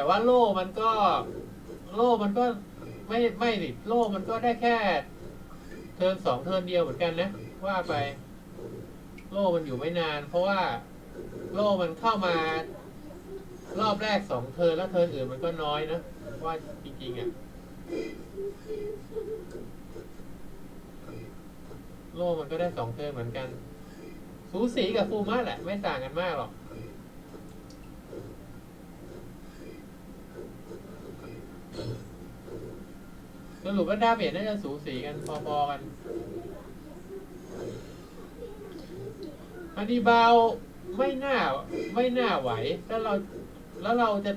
แต่ว่าโล่มันก็ โล่มันก็ไม่ไม่ดิโล่มันก็ได้แค่ เทิร์นสองเทิร์นเดียวเหมือนกันนะ ว่าไป โล่มันอยู่ไม่นาน เพราะว่า โล่มันเข้ามา รอบแรกสองเทิร์นแล้วเทิร์นอื่นมันก็น้อยนะ ว่าจริงๆอะ่ะโล่มันก็ได้สองเทิร์นเหมือนกัน สูสีกับฟูมาแหละ ไม่ต่างกันมากหรอก สรุปว่าดาเมจน่าจะสูสีกันพอๆกันฮันนีบาไม่น่าไม่น่าไหว แล้วเราแล้วเราจะ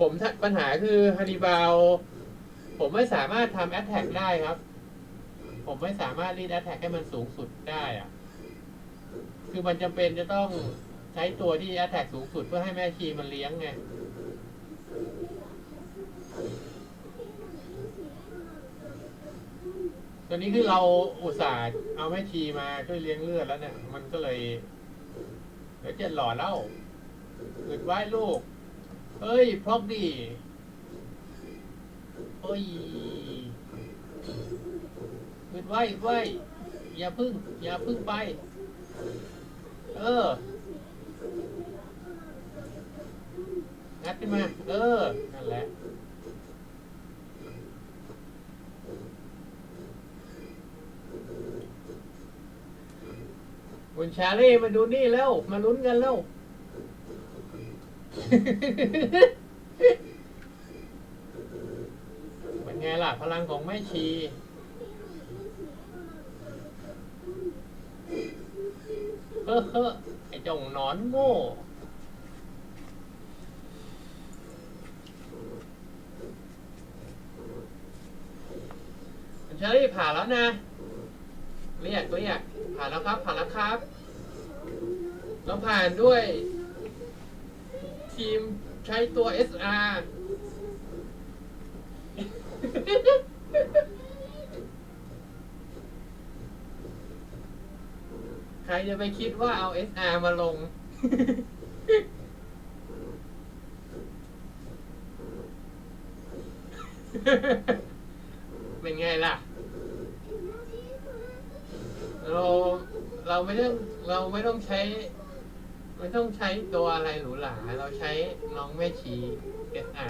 ผมปัญหาคือฮันนีบาลผมไม่สามารถทำแอตแทกได้ครับ ผมไม่สามารถรีดแอตแทกให้มันสูงสุดได้อะคือมันจำเป็นจะต้องใช้ตัวที่แอตแทกสูงสุดเพื่อให้แม่ชีมันเลี้ยงไง ตอนนี้คือเราอุตส่าห์เอาแม่ชีมาช่วยเลี้ยงเลือดแล้วเนี่ย มันก็เลยเดี๋ยวจะหล่อแล้วอึดไว้ลูกเฮ้ยพรอกดีเฮ้ยอึดไว้อึดไว้อย่าพึ่ง อย่าพึ่งไป เอองัดขึ้นมา เออ นั่นแหละ คุณชาลีมาดูนี่แล้ว มาลุ้นกันแล้ว เป็นไงล่ะ พลังของแม่ชี เฮ้อเฮ้อไอ้เจงหนอนโง่คุณชาลีผ่านแล้วนะ เรียกเรียกผ่านแล้วครับ ผ่านแล้วครับ เราผ่านด้วย ทีมใช้ตัว SR ใครจะไปคิดว่าเอา SR มาลง เป็นไงล่ะ เราไม่ต้องเราไม่ต้องใช้ ไม่ต้องใช้ตัวอะไรหรูหราเราใช้น้องแม่ชีเอสอา